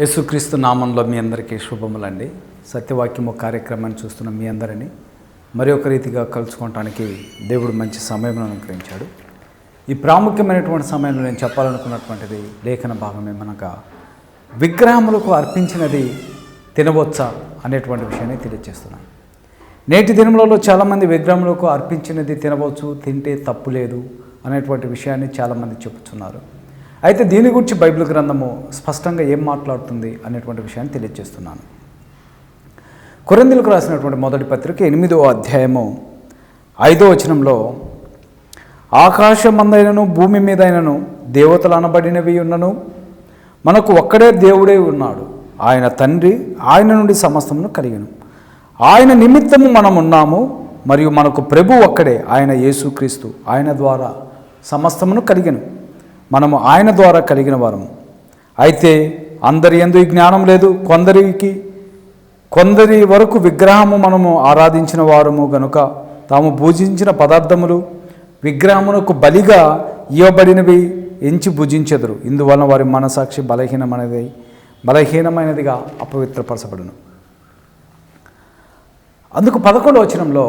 యేసుక్రీస్తు నామంలో మీ అందరికీ శుభములండి. సత్యవాక్యము కార్యక్రమాన్ని చూస్తున్న మీ అందరినీ మరి ఒక రీతిగా కలుసుకోవటానికి దేవుడు మంచి సమయం అనుగ్రహించాడు. ఈ ప్రాముఖ్యమైనటువంటి సమయంలో నేను చెప్పాలనుకున్నటువంటిది లేఖన భాగం ఏమనగా విగ్రహములకు అర్పించినది తినవచ్చా అనేటువంటి విషయాన్ని తెలియజేస్తున్నాను. నేటి దినములలో చాలామంది విగ్రహములకు అర్పించినది తినవచ్చు తింటే తప్పు లేదు అనేటువంటి విషయాన్ని చాలామంది చెబుతున్నారు. అయితే దీని గురించి బైబిల్ గ్రంథము స్పష్టంగా ఏం మాట్లాడుతుంది అనేటువంటి విషయాన్ని తెలియజేస్తున్నాను. కొరందులకు రాసినటువంటి మొదటి పత్రిక ఎనిమిదో అధ్యాయము ఐదో వచనంలో ఆకాశమందైనను భూమి మీదైనను దేవతలు అనబడినవి ఉన్నను మనకు ఒక్కడే దేవుడే ఉన్నాడు. ఆయన తండ్రి ఆయన నుండి సమస్తమును కలిగిను. ఆయన నిమిత్తము మనం ఉన్నాము మరియు మనకు ప్రభు ఒక్కడే ఆయన యేసుక్రీస్తు. ఆయన ద్వారా సమస్తమును కలిగను. మనము ఆయన ద్వారా కలిగిన వారము. అయితే అందరి ఎందు ఈ జ్ఞానం లేదు కొందరికి కొందరి వరకు విగ్రహము మనము ఆరాధించిన వారము గనుక తాము పూజించిన పదార్థములు విగ్రహమునకు బలిగా ఇవ్వబడినవి ఎంచి భుజించెదరు. ఇందువలన వారి మనసాక్షి బలహీనమైనది బలహీనమైనదిగా అపవిత్రపరచబడును. అందుకు పదకొండు వచనంలో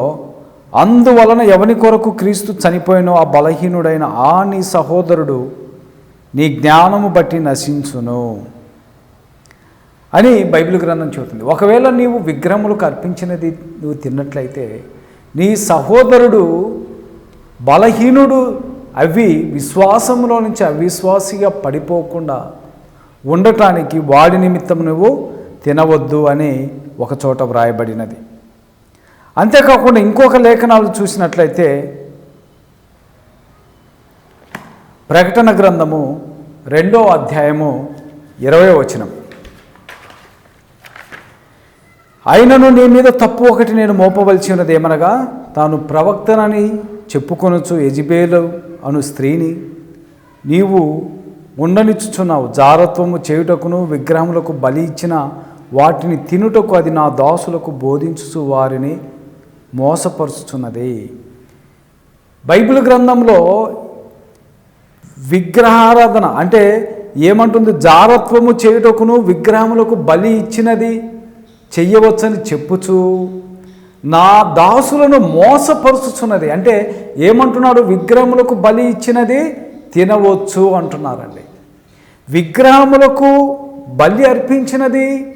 అందువలన ఎవని కొరకు క్రీస్తు చనిపోయినో ఆ బలహీనుడైన ఆ నీ సహోదరుడు నీ జ్ఞానము బట్టి నశించును అని బైబిల్ గ్రంథం చెబుతుంది. ఒకవేళ నీవు విగ్రహములకు అర్పించినది నువ్వు తిన్నట్లయితే నీ సహోదరుడు బలహీనుడు అవి విశ్వాసంలో నుంచి అవిశ్వాసిగా పడిపోకుండా ఉండటానికి వాడి నిమిత్తం నువ్వు తినవద్దు అని ఒకచోట వ్రాయబడినది. అంతేకాకుండా ఇంకొక లేఖనాలు చూసినట్లయితే ప్రకటన గ్రంథము రెండో అధ్యాయము ఇరవై వచనం. అయినను నీ మీద తప్పు ఒకటి నేను మోపవలసి ఉన్నది ఏమనగా తాను ప్రవక్తనని చెప్పుకొనొచ్చు ఎజిబేలు అను స్త్రీని నీవు ఉండనిచ్చుచున్నావు జారత్వము చేయుటకును విగ్రహములకు బలి ఇచ్చిన వాటిని తినుటకు అది నా దాసులకు బోధించుచు వారిని మోసపరుచుచున్నది. బైబిల్ గ్రంథంలో విగ్రహారాధన. అంటే ఏమంటుంది? జారత్వము చేయుటకును విగ్రహములకు బలి ఇచ్చినది చెయ్యవచ్చని చెప్పుచు నా దాసులను మోసపరుచుచున్నది. అంటే ఏమంటున్నాడు? విగ్రహములకు బలి ఇచ్చినది తినవచ్చు అంటున్నారండి. విగ్రహములకు బలి అర్పించినది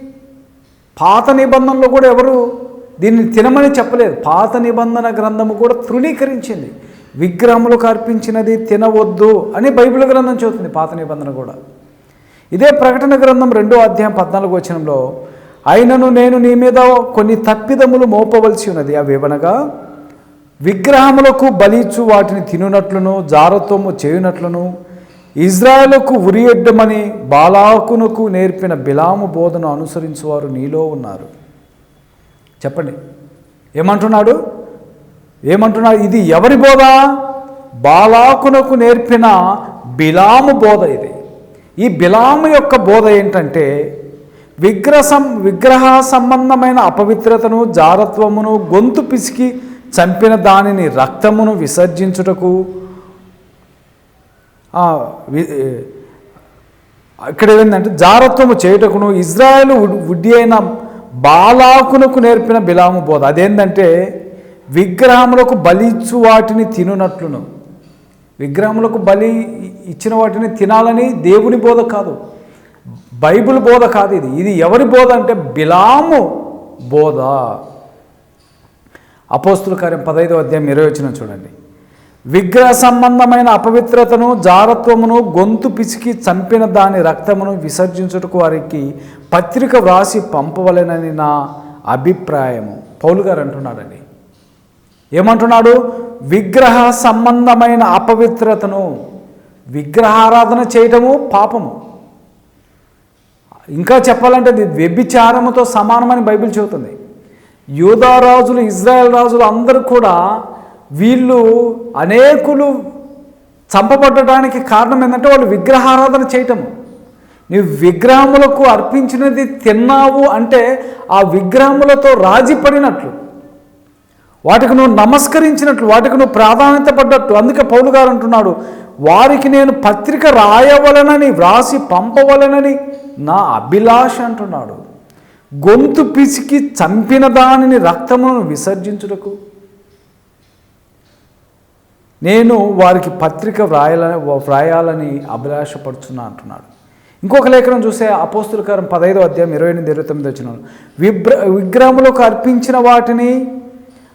పాత నిబంధనలో కూడా ఎవరు దీన్ని తినమని చెప్పలేదు. పాత నిబంధన గ్రంథము కూడా తృణీకరించింది. విగ్రహములకు అర్పించినది తినవద్దు అని బైబిల్ గ్రంథం చెబుతుంది పాత నిబంధన కూడా. ఇదే ప్రకటన గ్రంథం రెండో అధ్యాయం పద్నాలుగు వచనంలో అయినను నేను నీ మీద కొన్ని తప్పిదములు మోపవలసి ఉన్నది. అవి ఏమనగా విగ్రహములకు బలిచ్చు వాటిని తినునట్లును జారత్వము చేయునట్లును ఇజ్రాయలకు ఉరియడ్డమని బాలాకునకు నేర్పిన బిలాము బోధను అనుసరించువారు నీలో ఉన్నారు. చెప్పండి. ఏమంటున్నాడు? ఏమంటున్నాడు ఇది ఎవరి బోధ? బాలాకునకు నేర్పిన బిలాము బోధ ఇది. ఈ బిలాము యొక్క బోధ ఏంటంటే విగ్రహ సం విగ్రహ సంబంధమైన అపవిత్రతను జారత్వమును గొంతు పిసికి చంపిన దానిని రక్తమును విసర్జించుటకు ఇక్కడ ఏంటంటే జారత్వము చేయుటకును ఇజ్రాయెల్ ఉడ్డి అయిన బాలాకునకు నేర్పిన బిలాము బోధ. అదేంటంటే విగ్రహములకు బలిచ్చు వాటిని తినునట్లును. విగ్రహములకు బలి ఇచ్చిన వాటిని తినాలని దేవుని బోధ కాదు. బైబిల్ బోధ కాదు ఇది. ఇది ఎవరి బోధ అంటే బిలాము బోధ. అపోస్తుల కార్యం పదైదో అధ్యాయం ఇరవై వచ్చిన చూడండి. విగ్రహ సంబంధమైన అపవిత్రతను జారత్వమును గొంతు పిసికి చంపిన దాని రక్తమును విసర్జించుటకు వారికి పత్రిక వ్రాసి పంపవలెనని నా అభిప్రాయము. పౌలు గారు అంటున్నాడండి ఏమంటున్నాడు? విగ్రహ సంబంధమైన అపవిత్రతను విగ్రహారాధన చేయటము పాపము. ఇంకా చెప్పాలంటే వ్యభిచారముతో సమానమని బైబిల్ చెబుతుంది. యూదారాజులు ఇజ్రాయెల్ రాజులు అందరూ కూడా వీళ్ళు అనేకులు చంపబడటానికి కారణం ఏంటంటే వాళ్ళు విగ్రహారాధన చేయటము. నీవు విగ్రహములకు అర్పించినది తిన్నావు అంటే ఆ విగ్రహములతో రాజీ పడినట్లు వాటికి నువ్వు నమస్కరించినట్లు వాటికి నువ్వు ప్రాధాన్యత పడ్డట్టు. అందుకే పౌలు గారు అంటున్నాడు వారికి నేను పత్రిక రాయవలనని వ్రాసి పంపవలనని నా అభిలాష అంటున్నాడు. గొంతు పిసికి చంపిన దానిని రక్తమును విసర్జించుటకు. నేను వారికి పత్రిక వ్రాయాలని వ్రాయాలని అభిలాషపడుచున్నా అంటున్నాడు. ఇంకొక లేఖనం చూస్తే అపోస్తులకారం పదహైదో అధ్యాయం ఇరవై ఎనిమిది ఇరవై తొమ్మిది వచ్చిన విగ్ర విగ్రహములకు అర్పించిన వాటిని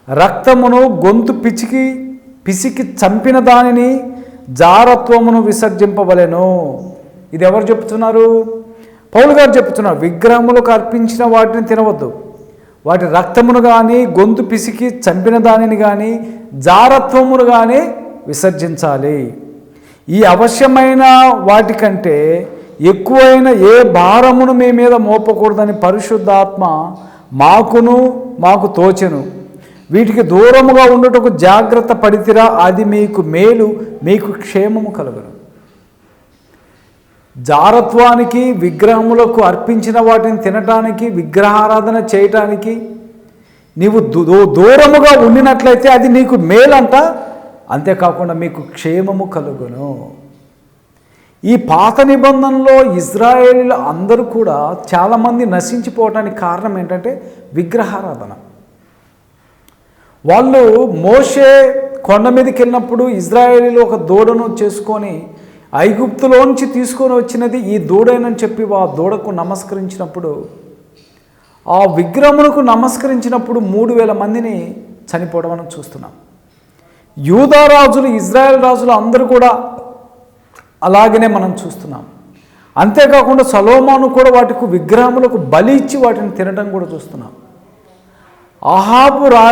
రక్తమును గొంతు పిచికి పిసికి చంపిన దానిని జారత్వమును విసర్జింపవలెను. ఇది ఎవరు చెప్తున్నారు? పౌలు గారు చెప్తున్నారు విగ్రహములకు అర్పించిన వాటిని తినవద్దు. వాటి రక్తమును కానీ గొంతు పిసికి చంపిన దానిని కానీ జారత్వమును కానీ విసర్జించాలి. ఈ అవశ్యమైన వాటికంటే ఎక్కువైన ఏ భారమును మీ మీద మోపకూడదని పరిశుద్ధాత్మ మాకును మాకు తోచెను. వీటికి దూరముగా ఉండటకు జాగ్రత్త పడితిరా అది మీకు మేలు మీకు క్షేమము కలుగును. జారత్వానికి విగ్రహములకు అర్పించిన వాటిని తినటానికి విగ్రహారాధన చేయటానికి నీవు దూ- దూరముగా ఉండినట్లయితే అది నీకు మేలంట అంతేకాకుండా మీకు క్షేమము కలుగును. ఈ పాత నిబంధనలో ఇజ్రాయేలీలు అందరూ కూడా చాలామంది నశించిపోవటానికి కారణం ఏంటంటే విగ్రహారాధన. వాళ్ళు మోషే కొండ మీదకి వెళ్ళినప్పుడు ఇజ్రాయేలీలో ఒక దూడను చేసుకొని ఐగుప్తులోంచి తీసుకొని వచ్చినది ఈ దూడేనని చెప్పి ఆ దూడకు నమస్కరించినప్పుడు ఆ విగ్రహమునకు నమస్కరించినప్పుడు మూడు వేల మందిని చనిపోవడం మనం చూస్తున్నాం. యూదా రాజులు ఇజ్రాయెల్ రాజులు అందరూ కూడా అలాగనే మనం చూస్తున్నాం. అంతేకాకుండా సలోమాను కూడా వాటికి విగ్రహములకు బలి ఇచ్చి వాటిని తినడం కూడా చూస్తున్నాం. అహాబు రా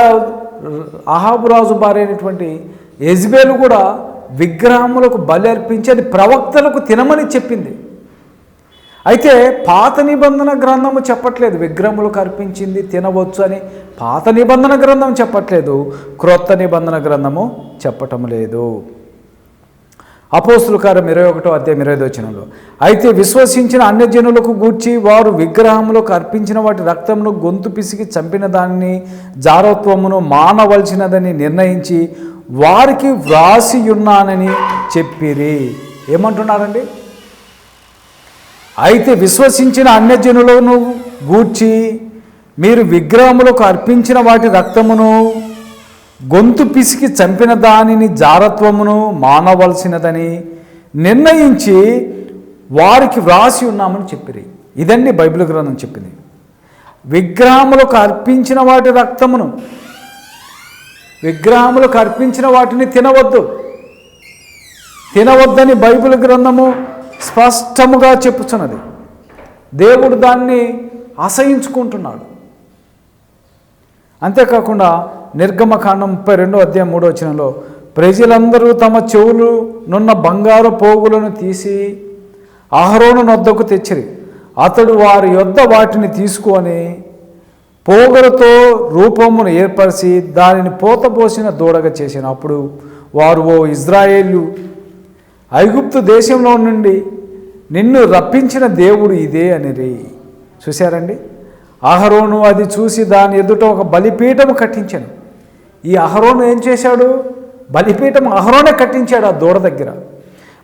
అహాబురాజు భార్య అయినటువంటి యజ్బేలు కూడా విగ్రహములకు బలి అర్పించి అది ప్రవక్తలకు తినమని చెప్పింది. అయితే పాత నిబంధన గ్రంథము చెప్పట్లేదు విగ్రహములకు అర్పించింది తినవచ్చు అని పాత నిబంధన గ్రంథం చెప్పట్లేదు క్రొత్త నిబంధన గ్రంథము చెప్పటం లేదు. అపోస్తుల కారం ఇరవై ఒకటో అధ్యాయం ఇరవై వచనంలో. అయితే విశ్వసించిన అన్యజనులకు గూర్చి వారు విగ్రహములకు అర్పించిన వాటి రక్తమును గొంతు పిసికి చంపిన దానిని జారత్వమును మానవలసినదని నిర్ణయించి వారికి వ్రాసియున్నానని చెప్పిరి. ఏమంటున్నారండి? అయితే విశ్వసించిన అన్యజనులను గూర్చి మీరు విగ్రహములకు అర్పించిన వాటి రక్తమును గొంతు పిసికి చంపిన దానిని జారత్వమును మానవలసినదని నిర్ణయించి వారికి వ్రాసి ఉన్నామని చెప్పిరి. ఇదండి బైబిల్ గ్రంథం చెప్పింది. విగ్రహములకు అర్పించిన వాటి రక్తమును విగ్రహములకు అర్పించిన వాటిని తినవద్దు. తినవద్దని బైబిల్ గ్రంథము స్పష్టముగా చెప్పుచున్నది. దేవుడు దాన్ని అసహించుకుంటున్నాడు. అంతేకాకుండా నిర్గమకాండం ముప్పై రెండో అధ్యాయం మూడో వచనంలో ప్రజలందరూ తమ చెవులు నున్న బంగారు పోగులను తీసి ఆహరోను నొద్దకు తెచ్చిరి. అతడు వారి యొద్ద వాటిని తీసుకొని పోగలతో రూపమును ఏర్పరిచి దానిని పోతపోసిన దూడగా చేసిన. అప్పుడు వారు ఓ ఇజ్రాయేలు ఐగుప్తు దేశంలో నుండి నిన్ను రప్పించిన దేవుడు ఇదే అనిరి. చూశారండి? ఆహరోను అది చూసి దాని ఎదుట ఒక బలిపీఠము కట్టించాను. ఈ అహరోను ఏం చేశాడు? బలిపీఠం అహరోనే కట్టించాడు ఆ దూడ దగ్గర.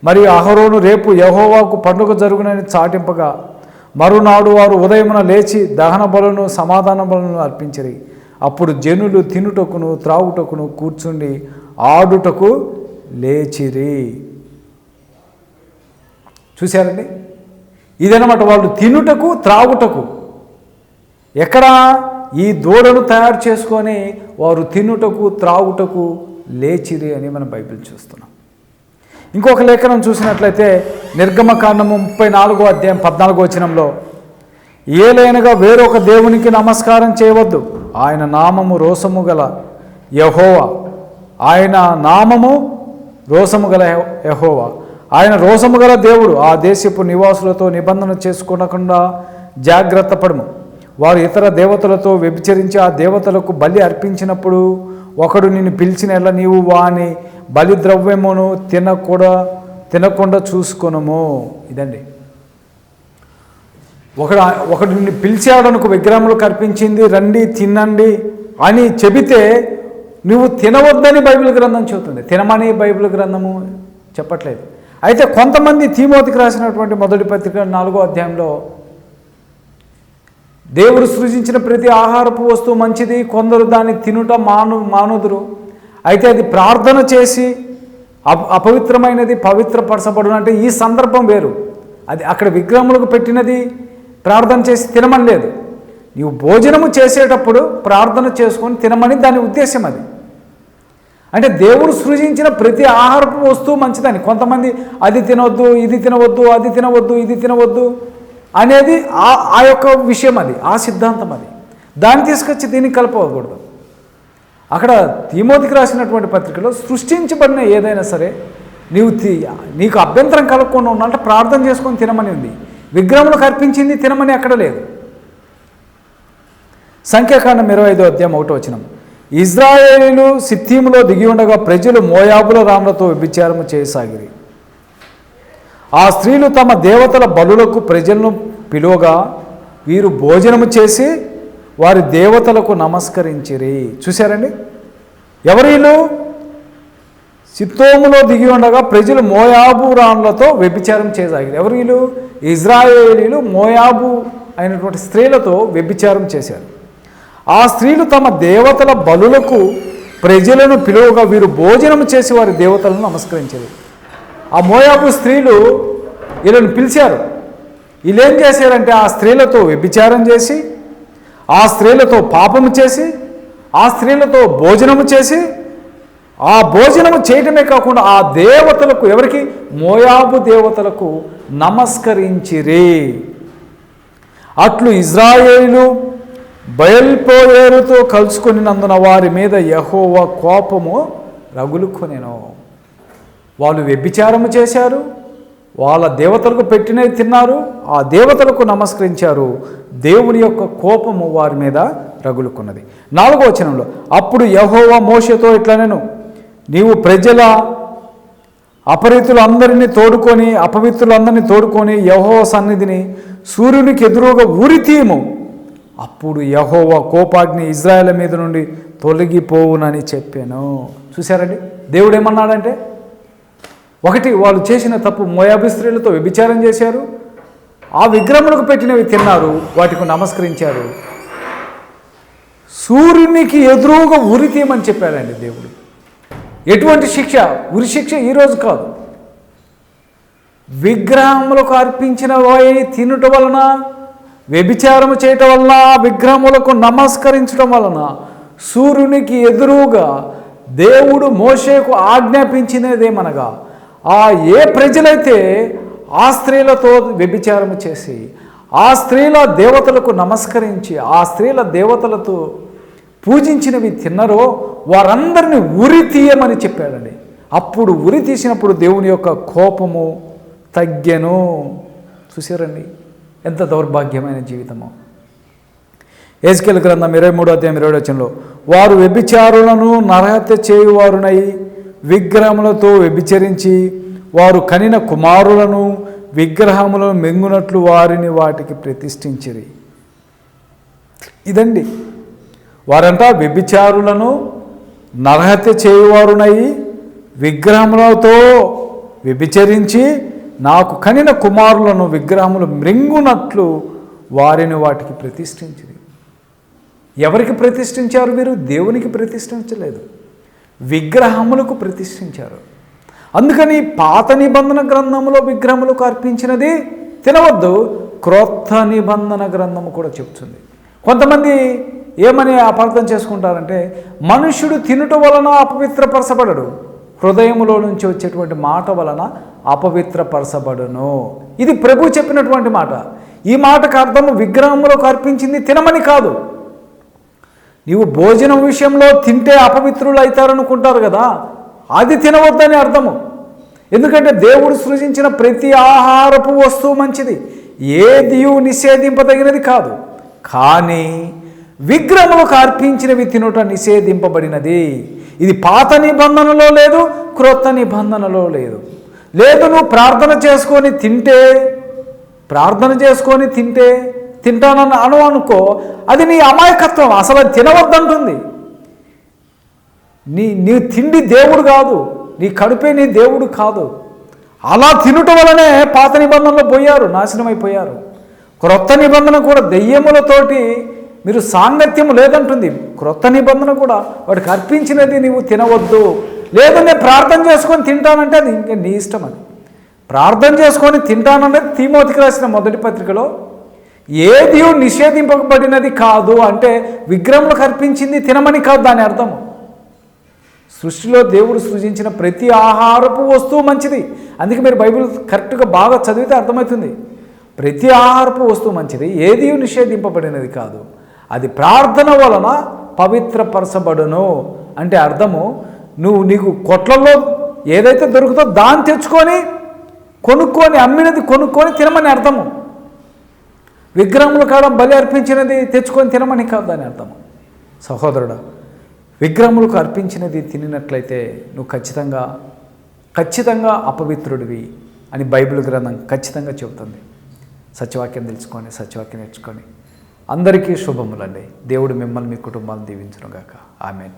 మరియు అహరోను రేపు యహోవాకు పండుగ జరుగునని చాటింపగా మరునాడు వారు ఉదయమున లేచి దహన బలను సమాధాన బలను అర్పించిరి. అప్పుడు జనులు తినుటకును త్రాగుటకును కూర్చుండి ఆడుటకు లేచిరి. చూశారండి? ఇదనమాట వాళ్ళు తినుటకు త్రాగుటకు. ఎక్కడ? ఈ దూడను తయారు చేసుకొని వారు తినుటకు త్రాగుటకు లేచిరి అని మనం బైబిల్ చూస్తున్నాం. ఇంకొక లేఖనం చూసినట్లయితే నిర్గమకాండము ముప్పై నాలుగో అధ్యాయం పద్నాలుగో వచనంలో ఏలైనగా వేరొక దేవునికి నమస్కారం చేయవద్దు. ఆయన నామము రోసము గల యహోవా. ఆయన నామము రోసము గల యహోవా. ఆయన రోసము గల దేవుడు ఆ దేశపు నివాసులతో నిబంధన చేసుకునకుండా జాగ్రత్త పడము వారు ఇతర దేవతలతో వ్యభిచరించి ఆ దేవతలకు బలి అర్పించినప్పుడు ఒకడు నిన్ను పిలిచిన ఎలా నీవు వాని బలి ద్రవ్యమును తినకూడా తినకుండా చూసుకొనము. ఇదండి. ఒకడు ఒకడు నిన్ను పిలిచాడనుకు విగ్రహములు కర్పించింది రండి తినండి అని చెబితే నువ్వు తినవద్దని బైబిల్ గ్రంథం చెబుతుంది. తినమని బైబిల్ గ్రంథము చెప్పట్లేదు. అయితే కొంతమంది తీమోతికి రాసినటువంటి మొదటి పత్రిక నాలుగో అధ్యాయంలో దేవుడు సృజించిన ప్రతి ఆహారపు వస్తువు మంచిది కొందరు దాన్ని తినుట మాను మానుదురు. అయితే అది ప్రార్థన చేసి అప- అపవిత్రమైనది పవిత్రపరచబడును అంటే ఈ సందర్భం వేరు. అది అక్కడ విగ్రహములకు పెట్టినది ప్రార్థన చేసి తినమని లేదు. నీవు భోజనము చేసేటప్పుడు ప్రార్థన చేసుకొని తినమని దాని ఉద్దేశం అది. అంటే దేవుడు సృజించిన ప్రతి ఆహారపు వస్తువు మంచిదని. కొంతమంది అది తినవద్దు ఇది తినవద్దు అది తినవద్దు ఇది తినవద్దు. అనేది ఆ ఆ యొక్క విషయం అది ఆ సిద్ధాంతం అది. దాన్ని తీసుకొచ్చి దీన్ని కలపకూడదు అక్కడ తిమోతికి రాసినటువంటి పత్రికలో సృష్టించబడిన ఏదైనా సరే నీవు నీకు అభ్యంతరం కలగకుండా ఉన్నంటే ప్రార్థన చేసుకొని తినమని ఉంది. విగ్రహములకు అర్పించింది తినమని అక్కడ లేదు. సంఖ్యాకాండం ఇరవై ఐదో అధ్యాయం ఒకటో వచ్చినాం ఇజ్రాయేలీలు సిత్తీములో దిగి ఉండగా ప్రజలు మోయాబుల రాములతో వ్యభిచారము చేయసాగిరి ఆ స్త్రీలు తమ దేవతల బలులకు ప్రజలను పిలువగా వీరు భోజనము చేసి వారి దేవతలకు నమస్కరించిరి. చూశారండి? ఎవరు వీళ్ళు? సిత్తోములో దిగి ఉండగా ప్రజలు మోయాబు రాన్లతో వ్యభిచారం చేయసాగారు ఎవరు వీళ్ళు? ఇజ్రాయేలీలు మోయాబు అయినటువంటి స్త్రీలతో వ్యభిచారం చేశారు. ఆ స్త్రీలు తమ దేవతల బలులకు ప్రజలను పిలువగా వీరు భోజనం చేసి వారి దేవతలను నమస్కరించారు. మోయాబు స్త్రీలు వీళ్ళని పిలిచారు. వీళ్ళు ఏం చేశారంటే ఆ స్త్రీలతో వ్యభిచారం చేసి ఆ స్త్రీలతో పాపము చేసి ఆ స్త్రీలతో భోజనము చేసి ఆ భోజనము చేయటమే కాకుండా ఆ దేవతలకు ఎవరికి? మోయాబు దేవతలకు నమస్కరించిరి. అట్లు ఇజ్రాయేలు బయల్పోయేరుతో కలుసుకునినందున వారి మీద యహోవ కోపము రగులుకొనెను. వాళ్ళు వ్యభిచారము చేశారు వాళ్ళ దేవతలకు పెట్టినవి తిన్నారు ఆ దేవతలకు నమస్కరించారు. దేవుని యొక్క కోపము వారి మీద రగులుకున్నది. నాలుగో వచనంలో అప్పుడు యహోవా మోషతో ఇట్లా నేను నీవు ప్రజల అపరితులందరినీ తోడుకొని అపవిత్రులందరినీ తోడుకొని యహోవ సన్నిధిని సూర్యునికి ఎదురుగా ఉరితీయము అప్పుడు యహోవ కోపాగ్ని ఇజ్రాయెల్ మీద నుండి తొలగిపోవునని చెప్పాను. చూశారండి? దేవుడు ఏమన్నాడంటే ఒకటి వాళ్ళు చేసిన తప్పు మోయాబి స్త్రీలతో వ్యభిచారం చేశారు. ఆ విగ్రహములకు పెట్టినవి తిన్నారు వాటికి నమస్కరించారు. సూర్యునికి ఎదురుగా ఉరి తీయమని చెప్పాడండి దేవుడు. ఎటువంటి శిక్ష? ఉరి శిక్ష ఈరోజు కాదు. విగ్రహములకు అర్పించిన వాయి తినుట వలన వ్యభిచారము చేయటం వలన విగ్రహములకు నమస్కరించడం వలన సూర్యునికి ఎదురుగా దేవుడు మోషేకు ఆజ్ఞాపించినదేమనగా ఆ ఏ ప్రజలైతే ఆ స్త్రీలతో వ్యభిచారము చేసి ఆ స్త్రీల దేవతలకు నమస్కరించి ఆ స్త్రీల దేవతలతో పూజించినవి తిన్నరో వారందరిని ఉరి తీయమని చెప్పాడండి. అప్పుడు ఉరి తీసినప్పుడు దేవుని యొక్క కోపము తగ్గెను. చూసారండి ఎంత దౌర్భాగ్యమైన జీవితము. ఏజ్కెల్ గ్రంథం ఇరవై మూడో అధ్యాయం ఇరవై వచనంలో వారు వ్యభిచారులను నరహత్య చేయువారునై విగ్రహములతో వ్యభిచరించి వారు కనిన కుమారులను విగ్రహములను మెంగునట్లు వారిని వాటికి ప్రతిష్ఠించిరి. ఇదండి. వారంతా వ్యభిచారులను నరహత్య చేయువారునై విగ్రహములతో వ్యభిచరించి నాకు కనిన కుమారులను విగ్రహములు మృంగునట్లు వారిని వాటికి ప్రతిష్ఠించింది ఎవరికి ప్రతిష్ఠించారు వీరు? దేవునికి ప్రతిష్ఠించలేదు. విగ్రహములకు ప్రతిష్ఠించారు. అందుకని పాత నిబంధన గ్రంథములో విగ్రహములకు అర్పించినది తినవద్దు క్రొత్త నిబంధన గ్రంథము కూడా చెప్తుంది కొంతమంది ఏమని అపార్థం చేసుకుంటారంటే మనుష్యుడు తినుట వలన అపవిత్రపరచబడడు హృదయములో నుంచి వచ్చేటువంటి మాట వలన అపవిత్రపరచబడును. ఇది ప్రభు చెప్పినటువంటి మాట. ఈ మాటకు అర్థము విగ్రహములకు అర్పించింది తినమని కాదు. నీవు భోజనం విషయంలో తింటే అపవిత్రులు అవుతారనుకుంటారు కదా అది తినవద్దని అర్థము. ఎందుకంటే దేవుడు సృజించిన ప్రతి ఆహారపు వస్తువు మంచిది ఏది నిషేధింపదగినది కాదు. కానీ విగ్రహములకు అర్పించినవి తినుట నిషేధింపబడినది. ఇది పాత నిబంధనలో లేదు క్రొత్త నిబంధనలో లేదు. లేదు నువ్వు ప్రార్థన చేసుకొని తింటే ప్రార్థన చేసుకొని తింటే తింటానని అను అనుకో అది నీ అమాయకత్వం అసలు అది తినవద్దంటుంది. నీ నీ తిండి దేవుడు కాదు నీ కడుపే నీ దేవుడు కాదు. అలా తినుట వలనే పాత నిబంధనలో పోయారు నాశనమైపోయారు. క్రొత్త నిబంధన కూడా దెయ్యములతోటి మీరు సాంగత్యం లేదంటుంది. క్రొత్త నిబంధన కూడా వాడికి అర్పించినది నీవు తినవద్దు. లేదు నేను ప్రార్థన చేసుకొని తింటానంటే అది ఇంకా నీ ఇష్టం అది. ప్రార్థన చేసుకొని తింటానన్నది తీమోతికి రాసిన మొదటి పత్రికలో ఏది నిషేధింపబడినది కాదు అంటే విగ్రహములకు అర్పించింది తినమని కాదు దాని అర్థము సృష్టిలో దేవుడు సృజించిన ప్రతి ఆహారపు వస్తువు మంచిది. అందుకే మీరు బైబిల్ కరెక్ట్గా బాగా చదివితే అర్థమవుతుంది. ప్రతి ఆహారపు వస్తువు మంచిది ఏది నిషేధింపబడినది కాదు. అది ప్రార్థన వలన పవిత్రపరచబడును అంటే అర్థము. నువ్వు నీకు కొట్లలో ఏదైతే దొరుకుతో దాన్ని తెచ్చుకొని కొనుక్కొని అమ్మినది కొనుక్కొని తినమని అర్థము. విగ్రహములు కాడ బలి అర్పించినది తెచ్చుకొని తినమని కాదు దాని అర్థం సహోదరుడా విగ్రహములకు అర్పించినది తినినట్లయితే నువ్వు ఖచ్చితంగా ఖచ్చితంగా అపవిత్రుడివి అని బైబిల్ గ్రంథం ఖచ్చితంగా చెబుతుంది. సత్యవాక్యం తెలుసుకొని సత్యవాక్యం నేర్చుకొని. అందరికీ శుభములండి. దేవుడు మిమ్మల్ని మీ కుటుంబాలను దీవించునుగాక. ఆమెన్.